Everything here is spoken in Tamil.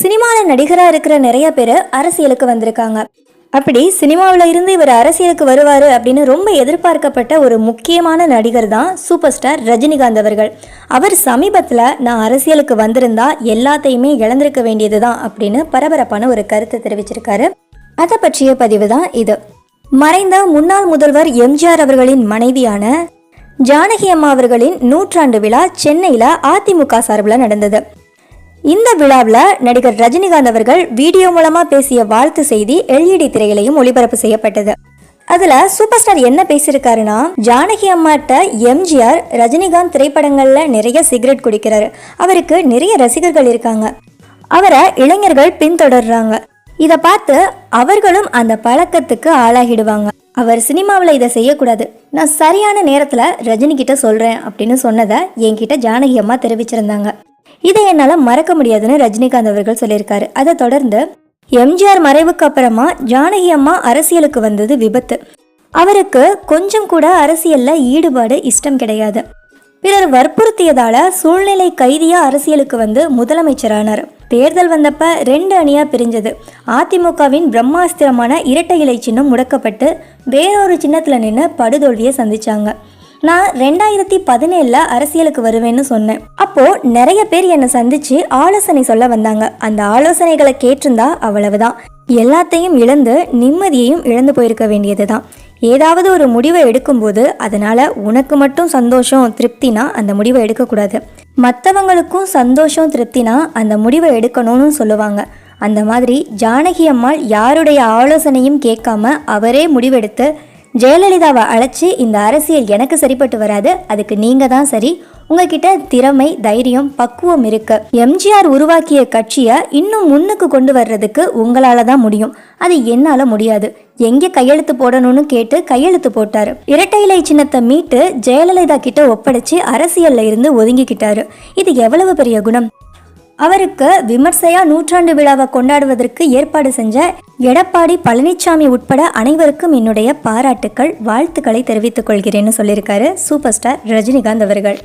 சினிமாவில் நடிகராக இருக்கிற நிறைய பேர் அரசியலுக்கு வந்திருக்காங்க. அப்படி சினிமாவில் இருந்து இவர் அரசியலுக்கு வருவார் அப்படின்னு ரொம்ப எதிர்பார்க்கப்பட்ட ஒரு முக்கியமான நடிகர் தான் சூப்பர் ஸ்டார் ரஜினிகாந்த் அவர்கள். அவர் சமீபத்தில் நான் அரசியலுக்கு வந்திருந்தா எல்லாத்தையுமே இழந்திருக்க வேண்டியது தான் அப்படின்னு பரபரப்பான ஒரு கருத்தை தெரிவிச்சிருக்காரு. அதை பற்றிய பதிவு தான் இது. மறைந்த முன்னாள் முதல்வர் எம்ஜிஆர் அவர்களின் மனைவியான ஜானகி அம்மா அவர்களின் நூற்றாண்டு விழா சென்னையில் அதிமுக சார்பில் நடந்தது. இந்த விழாவில் நடிகர் ரஜினிகாந்த் அவர்கள் வீடியோ மூலமாக பேசிய வாழ்த்து செய்தி எல்இடி திரையிலையும் ஒளிபரப்பு செய்யப்பட்டது. அதில் சூப்பர் ஸ்டார் என்ன பேசியிருக்காருன்னா ஜானகி அம்மாட்ட எம்ஜிஆர் ரஜினிகாந்த் திரைப்படங்களில் நிறைய சிகரெட் குடிக்கிறாரு. அவருக்கு நிறைய ரசிகர்கள் இருக்காங்க. அவரை இளைஞர்கள் பின்தொடர்றாங்க. இதை பார்த்து அவர்களும் அந்த பழக்கத்துக்கு ஆளாகிடுவாங்க. அவர் சினிமாவில் இதை செய்யக்கூடாது. நான் சரியான நேரத்தில் ரஜினி கிட்ட சொல்கிறேன் அப்படின்னு சொன்னதை என்கிட்ட ஜானகி அம்மா தெரிவிச்சிருந்தாங்க. இதை என்னால் மறக்க முடியாதுன்னு ரஜினிகாந்த் அவர்கள் சொல்லியிருக்காரு. அதை தொடர்ந்து எம்ஜிஆர் மறைவுக்கு அப்புறமா ஜானகி அம்மா அரசியலுக்கு வந்தது விபத்து. அவருக்கு கொஞ்சம் கூட அரசியலில் ஈடுபாடு இஷ்டம் கிடையாது. பிறர் வற்புறுத்தியதால சூழ்நிலை கைதியா அரசியலுக்கு வந்து முதலமைச்சரானார். தேர்தல் வந்தப்ப ரெண்டு அணியா பிரிஞ்சது. அதிமுகவின் பிரம்மாஸ்திரமான இரட்டை இலை சின்னம் முடக்கப்பட்டு வேறொரு சின்னத்துல நின்று படுதோல்வியை சந்திச்சாங்க. நான் ரெண்டாயிரத்தி பதினேழில் அரசியலுக்கு வருவேன்னு சொன்னேன். அப்போது நிறைய பேர் என்னை சந்தித்து ஆலோசனை சொல்ல வந்தாங்க. அந்த ஆலோசனைகளை கேட்டிருந்தா அவ்வளவுதான். எல்லாத்தையும் இழந்து நிம்மதியையும் இழந்து போயிருக்க வேண்டியது தான் ஏதாவது ஒரு முடிவை எடுக்கும்போது அதனால் உனக்கு மட்டும் சந்தோஷம் திருப்தினா அந்த முடிவை எடுக்கக்கூடாது. மற்றவங்களுக்கும் சந்தோஷம் திருப்தினா அந்த முடிவை எடுக்கணும்னு சொல்லுவாங்க. அந்த மாதிரி ஜானகி அம்மாள் யாருடைய ஆலோசனையும் கேட்காம அவரே முடிவெடுத்து ஜெயலலிதாவை அழைச்சி இந்த அரசியல் எனக்கு சரிப்பட்டு வராது அதுக்கு நீங்க தான் சரி. உங்ககிட்ட திறமை தைரியம் பக்குவம் இருக்கு. எம்ஜிஆர் உருவாக்கிய கட்சியை இன்னும் முன்னுக்கு கொண்டு வர்றதுக்கு உங்களால தான் முடியும். அது என்னால முடியாது. எங்க கையெழுத்து போடணும்னு கேட்டு கையெழுத்து போட்டாரு. இரட்டை இலை சின்னத்தை மீட்டு ஜெயலலிதா கிட்ட ஒப்படைச்சு அரசியல்ல இருந்து ஒதுங்கிக்கிட்டாரு. இது எவ்வளவு பெரிய குணம்? அவருக்கு விமர்சையா நூற்றாண்டு விழாவை கொண்டாடுவதற்கு ஏற்பாடு செஞ்ச எடப்பாடி பழனிசாமி உட்பட அனைவருக்கும் என்னுடைய பாராட்டுக்கள் வாழ்த்துக்களை தெரிவித்துக் கொள்கிறேன்னு சொல்லியிருக்காரு சூப்பர் ஸ்டார் ரஜினிகாந்த் அவர்கள்.